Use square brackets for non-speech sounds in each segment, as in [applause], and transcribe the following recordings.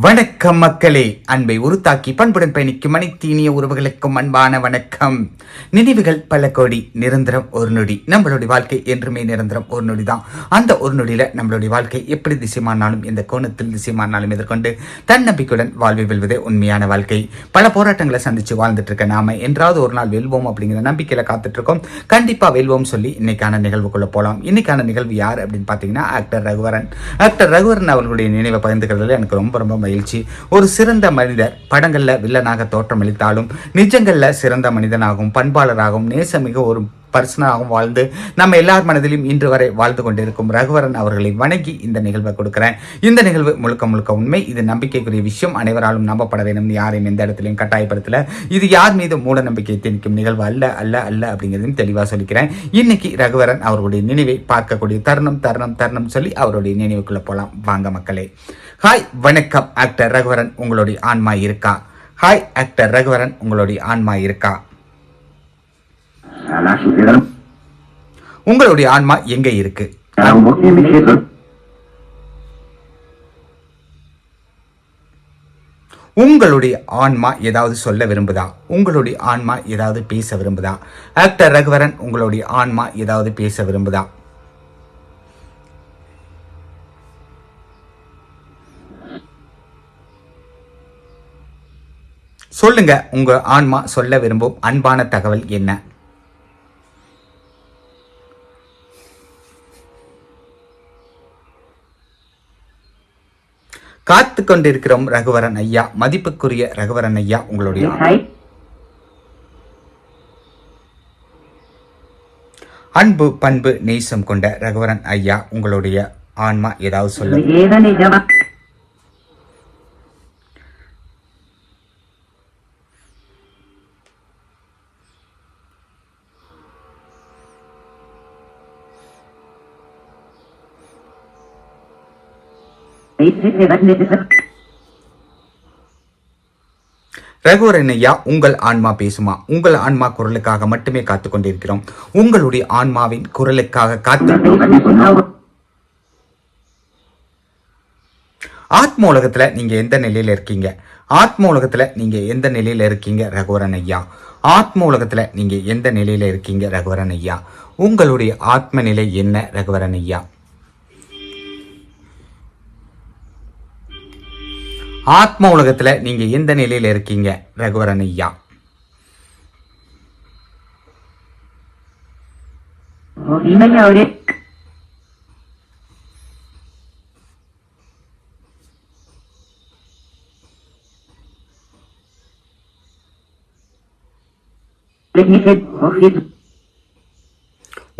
வணக்கம் மக்களே. அன்பை உருத்தாக்கி பண்புடன் பயணிக்கும் அனைத்து இனிய உறவுகளுக்கும் அன்பான வணக்கம். நினைவுகள் பல கோடி நிரந்தரம் ஒரு நொடி. நம்மளுடைய வாழ்க்கை என்றுமே நிரந்தரம் ஒரு நொடி தான் அந்த ஒரு நொடியில நம்மளுடைய வாழ்க்கை எப்படி திசைமானாலும் எந்த கோணத்தில் திசைமானாலும் எதிர்கொண்டு தன்னம்பிக்கையுடன் வாழ்வை வெல்வதே உண்மையான வாழ்க்கை. பல போராட்டங்களை சந்திச்சு வாழ்ந்துட்டு இருக்க நாம என்றாவது ஒரு நாள் வெல்வோம் அப்படிங்கிற நம்பிக்கையில காத்துட்டு இருக்கோம் கண்டிப்பா வெல்வோம் சொல்லி இன்னைக்கான நிகழ்வுக்குள்ள போலாம். இன்னைக்கான நிகழ்வு யார் அப்படின்னு பாத்தீங்கன்னா ஆக்டர் ரகுவரன். ஆக்டர் ரகுவரன் அவர்களுடைய நினைவை பகிர்ந்துக்கிறதுல எனக்கு ரொம்ப ரொம்ப மகிழ்ச்சி. ஒரு சிறந்த மனிதர் படங்கள்ல வில்லனாக தோற்றமளித்தாலும் நிஜங்கள்ல சிறந்த மனிதனாகவும் பண்பாளராகவும் நேசமிக ஒரு பர்சனாகவும் வாழ்ந்து நம்ம எல்லார் மனதிலும் இன்று வரை வாழ்ந்து கொண்டிருக்கும் ரகுவரன் அவர்களை வணங்கி இந்த நிகழ்வை கொடுக்கிறேன். இந்த நிகழ்வு முழுக்க முழுக்க உண்மை. இது நம்பிக்கைக்குரிய விஷயம். அனைவராலும் நம்பப்பட வேண்டும். யாரையும் எந்த இடத்துலையும் கட்டாயப்படுத்தல. இது யார் மீது மூட நம்பிக்கை திணிக்கும் நிகழ்வு அல்ல அல்ல அல்ல அப்படிங்கிறதையும் தெளிவாக சொல்லிக்கிறேன். இன்னைக்கு ரகுவரன் அவருடைய நினைவை பார்க்கக்கூடிய தருணம் தருணம் தருணம் சொல்லி அவருடைய நினைவுக்குள்ள போலாம். வாங்க மக்களே. ஹாய் வணக்கம் ஆக்டர் ரகுவரன் உங்களுடைய ஆன்மா இருக்கா? ஹாய் ஆக்டர் ரகுவரன் உங்களுடைய ஆன்மா இருக்கா. உங்களுடைய ஆன்மா எங்க இருக்கு. உங்களுடைய ஆன்மா ஏதாவது சொல்ல விரும்புதா? உங்களுடைய ஆன்மா ஏதாவது பேச விரும்புதா? ஆக்டர் ரகுவரன் உங்களுடைய ஆன்மா ஏதாவது பேச விரும்புதா? சொல்லுங்க உங்க ஆன்மா சொல்ல விரும்பும் அன்பான தகவல் என்ன? காத்து கொண்டிருக்கிறோம் ரகுவரன் ஐயா. மதிப்புக்குரிய ரகுவரன் ஐயா உங்களுடைய? அன்பு பண்பு நேசம் கொண்ட ரகுவரன் ஐயா உங்களுடைய ஆன்மா ஏதாவது சொல்ல Era ரகுவரன் ஐயா உங்கள் ஆன்மா பேசுமா? உங்கள் ஆன்மா குரலுக்காக மட்டுமே காத்து கொண்டிருக்கிறோம். உங்களுடைய ஆன்மாவின் குரலுக்காக காத்து ஆத்ம உலகத்துல நீங்க எந்த நிலையில இருக்கீங்க? ஆத்ம உலகத்துல நீங்க எந்த நிலையில இருக்கீங்க ரகுவரன் ஐயா? ஆத்ம உலகத்துல நீங்க எந்த நிலையில இருக்கீங்க ரகுவரன் ஐயா? உங்களுடைய ஆத்ம நிலை என்ன ரகுவரன் ஐயா? ஆத்ம உலகத்துல நீங்க எந்த நிலையில இருக்கீங்க? ரகுவரன் ஐயா.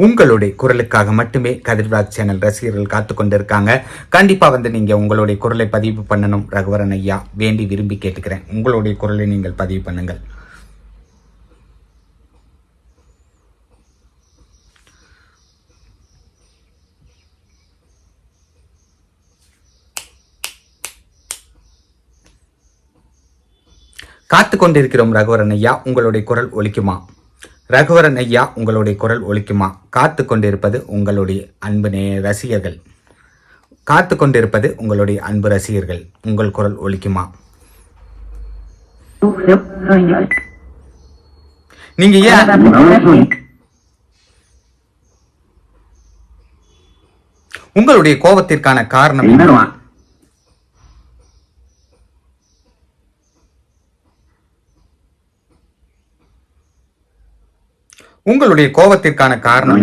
உங்களுடைய குரலுக்காக மட்டுமே கதிர்ராஜ் சேனல் ரசிகர்கள் காத்து கொண்டிருக்காங்க. கண்டிப்பா வந்து நீங்க உங்களுடைய குரலை பதிவு பண்ணணும் ரகுவரன் ஐயா. வேண்டி விரும்பி கேட்டுக்கிறேன். உங்களுடைய குரலை நீங்கள் பதிவு பண்ணுங்கள். காத்து கொண்டிருக்கிறோம் ரகுவரன் ஐயா. உங்களுடைய குரல் ஒலிக்குமா? ரகுவரன் ஐயா உங்களுடைய குரல் ஒழிக்குமா காத்து கொண்டிருப்பது உங்களுடைய அன்பு நே ரசிகர்கள். காத்து கொண்டிருப்பது உங்களுடைய அன்பு ரசிகர்கள். உங்கள் குரல் ஒழிக்குமா நீங்க ஏன் உங்களுடைய கோபத்திற்கான காரணம் என்ன? உங்களுடைய கோபத்திற்கான காரணம்?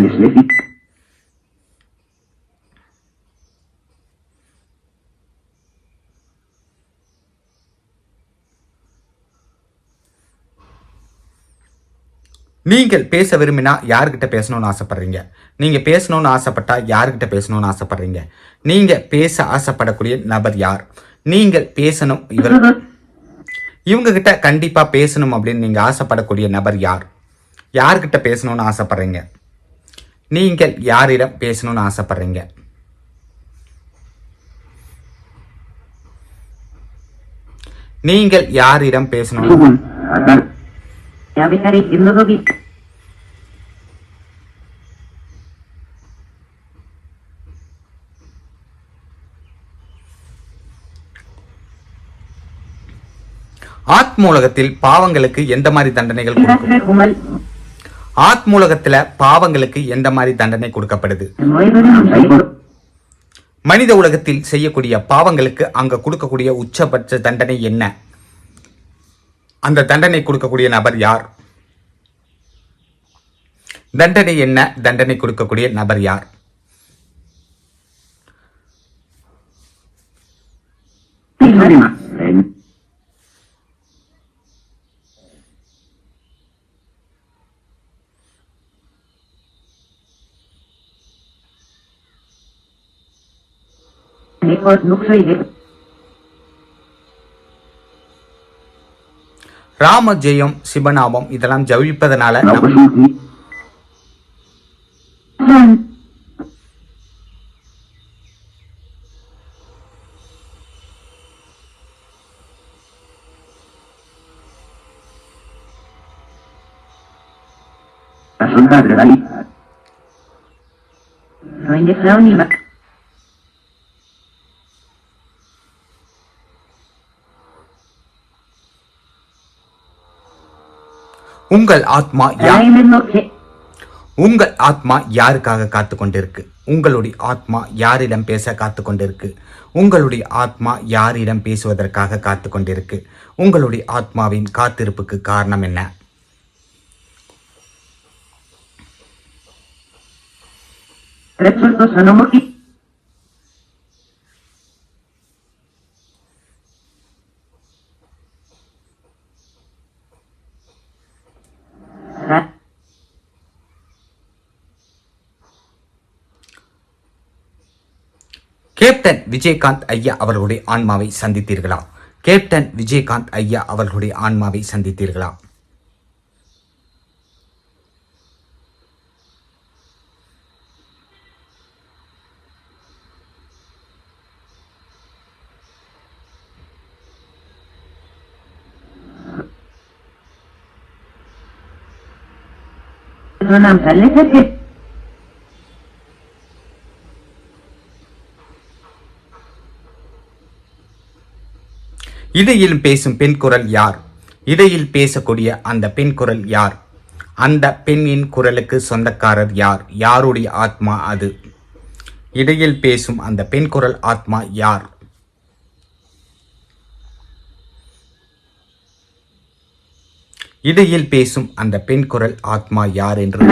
நீங்கள் பேச விரும்பினா யார்கிட்ட பேசணும்னு ஆசைப்படுறீங்க? நீங்க பேசணும்னு ஆசைப்பட்டா யார்கிட்ட பேசணும்னு ஆசைப்படுறீங்க? நீங்க பேச ஆசைப்படக்கூடிய நபர் யார்? நீங்கள் பேசணும் இவர் [laughs] இவங்க கிட்ட கண்டிப்பா பேசணும் அப்படின்னு நீங்க ஆசைப்படக்கூடிய நபர் யார்? யார்கிட்ட பேசணும்னு ஆசைப்படுறீங்க? நீங்கள் யாரிடம் பேசணும்னு ஆசைப்படுறீங்க? நீங்கள் யாரிடம் பேசணும்? ஆத்மூலகத்தில் பாவங்களுக்கு எந்த மாதிரி தண்டனைகள் கொடுக்கும்? ஆத்மூலகத்துல பாவங்களுக்கு எந்த மாதிரி தண்டனை கொடுக்கப்படுது? மனித உலகத்தில் செய்யக்கூடிய பாவங்களுக்கு அங்க கொடுக்கக்கூடிய உச்சபட்ச தண்டனை என்ன? அந்த தண்டனை கொடுக்கக்கூடிய நபர் யார்? தண்டனை என்ன? தண்டனை கொடுக்கக்கூடிய நபர் யார்? Harima. ராம ஜெயம் சிவநாமம் இதெல்லாம் ஜவிப்பதனால நம்- உங்கள் ஆத்மா யார். உங்கள் ஆத்மா யாருக்காக காத்து கொண்டிருக்கு உங்களுடைய ஆத்மா யாரிடம் பேச காத்து கொண்டிருக்கு உங்களுடைய ஆத்மா யாரிடம் பேசுவதற்காக காத்து கொண்டிருக்கு உங்களுடைய ஆத்மாவின் காத்திருப்புக்கு காரணம் என்ன? Retsurto கேப்டன் விஜயகாந்த் ஐயா அவர்களுடைய ஆன்மாவை சந்தித்தீர்களா? கேப்டன் விஜயகாந்த் ஐயா அவர்களுடைய ஆன்மாவை சந்தித்தீர்களா? Sonam இடையில் பேசும் பெண் குரல் யார்? இடையில் பேசக்கூடிய அந்த பெண் குரல் யார்? அந்த பெண்ணின் குரலுக்கு சொந்தக்காரர் யார்? யாருடைய ஆத்மா அது? இடையில் பேசும் அந்த பெண் குரல் ஆத்மா யார்? இடையில் பேசும் அந்த பெண் குரல் ஆத்மா யார் என்று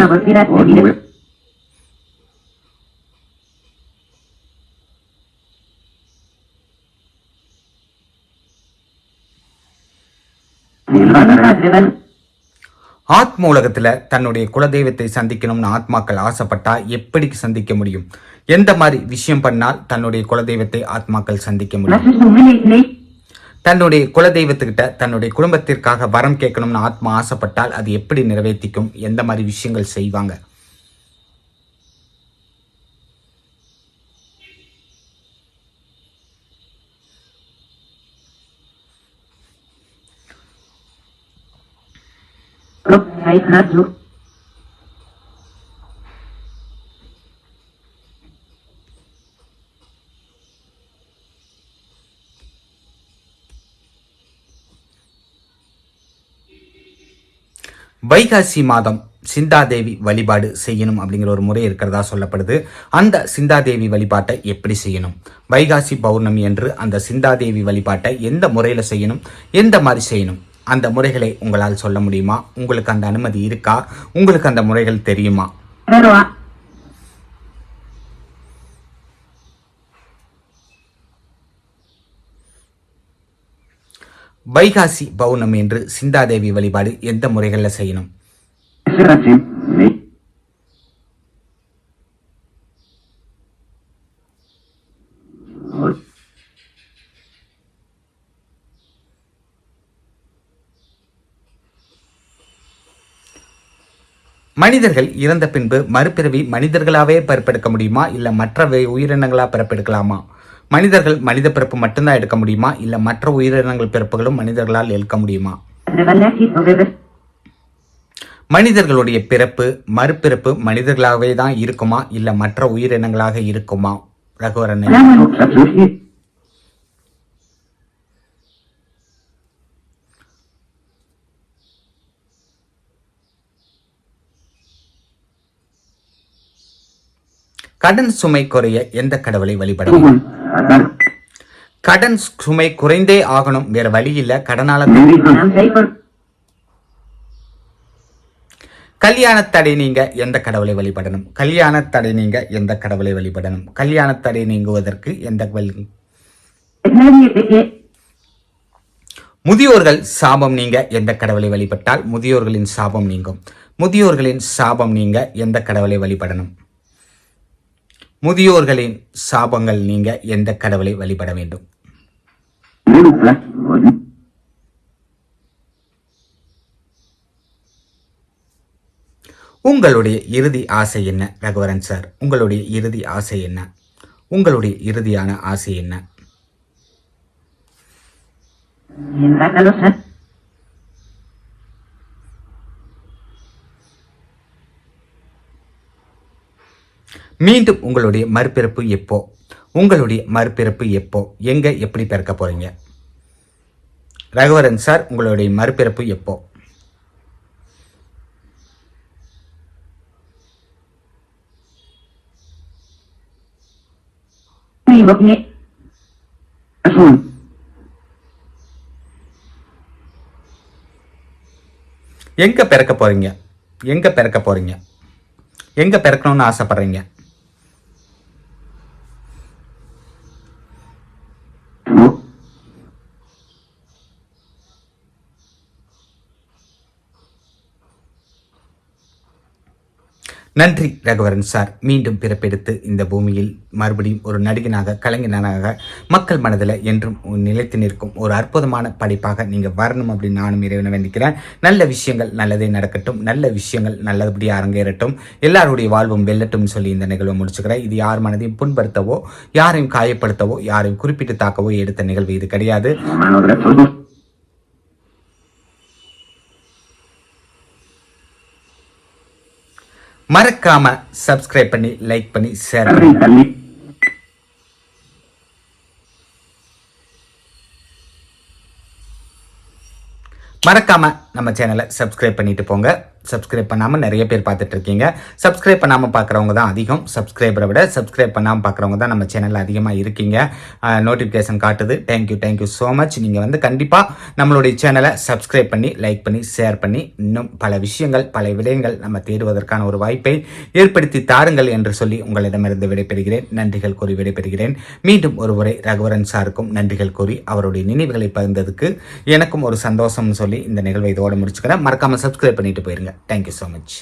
ஆத்ம உலகத்துல தன்னுடைய குலதெய்வத்தை சந்திக்கணும்னு ஆத்மாக்கள் ஆசைப்பட்டா எப்படி சந்திக்க முடியும்? எந்த மாதிரி விஷயம் பண்ணால் தன்னுடைய குலதெய்வத்தை ஆத்மாக்கள் சந்திக்க முடியும். தன்னுடைய குலதெய்வத்துக்கிட்ட தன்னுடைய குடும்பத்திற்காக வரம் கேட்கணும்னு ஆத்மா ஆசைப்பட்டால் அது எப்படி நிறைவேற்றிக்கும்? எந்த மாதிரி விஷயங்கள் செய்வாங்க? Zeit Sai வைகாசி மாதம் சிந்தாதேவி வழிபாடு செய்யணும் அப்படிங்கிற ஒரு முறை இருக்கிறதா சொல்லப்படுது. அந்த சிந்தாதேவி வழிபாட்டை எப்படி செய்யணும்? வைகாசி பௌர்ணமி என்று அந்த சிந்தாதேவி வழிபாட்டை எந்த முறையில் செய்யணும்? எந்த மாதிரி செய்யணும்? அந்த முறைகளை உங்களால் சொல்ல முடியுமா? உங்களுக்கு அந்த அனுமதி இருக்கா? உங்களுக்கு அந்த முறைகள் தெரியுமா. வைகாசி பௌர்ணமி என்று சிந்தாதேவி வழிபாடு எந்த முறைகளில் செய்யணும்? மனிதர்கள் இறந்த பின்பு மறுபிறவி மனிதர்களாவே பிறப்பெடுக்க முடியுமா? இல்ல மற்ற உயிரினங்களாக உயிரினங்களா பிறப்பெடுக்கலாமா? மனிதர்கள் மனித பிறப்பு மட்டும்தான் எடுக்க முடியுமா? இல்ல மற்ற உயிரினங்கள் பிறப்புகளும் மனிதர்களால் எடுக்க முடியுமா? மனிதர்களுடைய பிறப்பு மறுபிறப்பு மனிதர்களாகவே தான் இருக்குமா? இல்ல மற்ற உயிரினங்களாக இருக்குமா? ரகுவரன். கடன் சுமை குறைய எந்த கடவுளை வழிபட வேண்டும்? Tumun. Atar. கடன் சுமை குறைந்தே ஆகணும். வேற வழி இல்ல. கடனால கல்யாண தடை நீங்க எந்த கடவுளை வழிபடணும்? கல்யாண தடை நீங்க எந்த கடவுளை வழிபடணும்? கல்யாண தடை நீங்குவதற்கு எந்த முதியோர்கள் சாபம் நீங்க எந்த கடவுளை வழிபட்டால் முதியோர்களின் சாபம் நீங்கும். முதியோர்களின் சாபம் நீங்க எந்த கடவுளை வழிபடணும்? முதியோர்களின் சாபங்கள் நீங்க எந்த கடவுளை வழிபட வேண்டும்? உங்களுடைய இறுதி ஆசை என்ன ரகுவரன் சார்? உங்களுடைய இறுதி ஆசை என்ன? உங்களுடைய இறுதியான ஆசை என்ன? மீண்டும் உங்களுடைய மறுபிறப்பு எப்போ? உங்களுடைய மறுபிறப்பு எப்போ? எங்க எப்படி பிறக்க போறீங்க? ரகுவரன் சார் உங்களுடைய மறுபிறப்பு எப்போ? எங்க பிறக்க போறீங்க? எங்க பிறக்க போறீங்க? எங்க பிறக்கணும்னு ஆசைப்படுறீங்க? நன்றி ரகுவரன் சார். மீண்டும் பிறப்பெடுத்து இந்த பூமியில் மறுபடியும் ஒரு நடிகனாக கலைஞனாக மக்கள் மனதில் என்றும் நிலைத்து நிற்கும் ஒரு அற்புதமான படைப்பாக நீங்கள் வரணும் அப்படின்னு நானும் இறைவனை வேண்டிக்கிறேன். நல்ல விஷயங்கள் நல்லதே நடக்கட்டும். நல்ல விஷயங்கள் நல்லபடியாக அரங்கேறட்டும். எல்லாருடைய வாழ்வும் வெல்லட்டும்னு சொல்லி இந்த நிகழ்வை முடிச்சுக்கிறேன். இது யார் மனதையும் புண்படுத்தவோ யாரையும் காயப்படுத்தவோ யாரையும் குறிப்பிட்டு தாக்கவோ எடுத்த நிகழ்வு இது கிடையாது. மறக்காம சப்ஸ்கிரைப் பண்ணி லைக் பண்ணி ஷேர் பண்ணி. மறக்காம நம்ம சேனலை சப்ஸ்கிரைப் பண்ணிட்டு போங்க சப்ஸ்கிரைப் பண்ணாமல் நிறைய பேர் பார்த்துட்டு இருக்கீங்க சப்ஸ்கிரைப் பண்ணாமல் பார்க்குறவங்க தான் அதிகம். சப்ஸ்கிரைபரை விட சப்ஸ்கிரைப் பண்ணாமல் பார்க்குறவங்க தான் நம்ம சேனலில் அதிகமாக இருக்கீங்க. நோட்டிஃபிகேஷன் காட்டுது. தேங்க்யூ தேங்க்யூ ஸோ மச் நீங்கள் வந்து கண்டிப்பாக நம்மளுடைய சேனலை சப்ஸ்கிரைப் பண்ணி லைக் பண்ணி ஷேர் பண்ணி இன்னும் பல விஷயங்கள் பல விடயங்கள் நம்ம தேடுவதற்கான ஒரு வாய்ப்பை ஏற்படுத்தி தாருங்கள் என்று சொல்லி உங்களிடமிருந்து விடைபெறுகிறேன். நன்றிகள் கூறி விடைபெறுகிறேன். மீண்டும் ஒரு முறை ரகுவரன் சாருக்கும் நன்றிகள் கூறி அவருடைய நினைவுகளை பகிர்ந்ததுக்கு எனக்கும் ஒரு சந்தோஷம்னு சொல்லி இந்த நிகழ்வை இதோடு முடிச்சுக்கிறேன். மறக்காமல் சப்ஸ்கிரைப் பண்ணிட்டு போயிருங்க. Thank you so much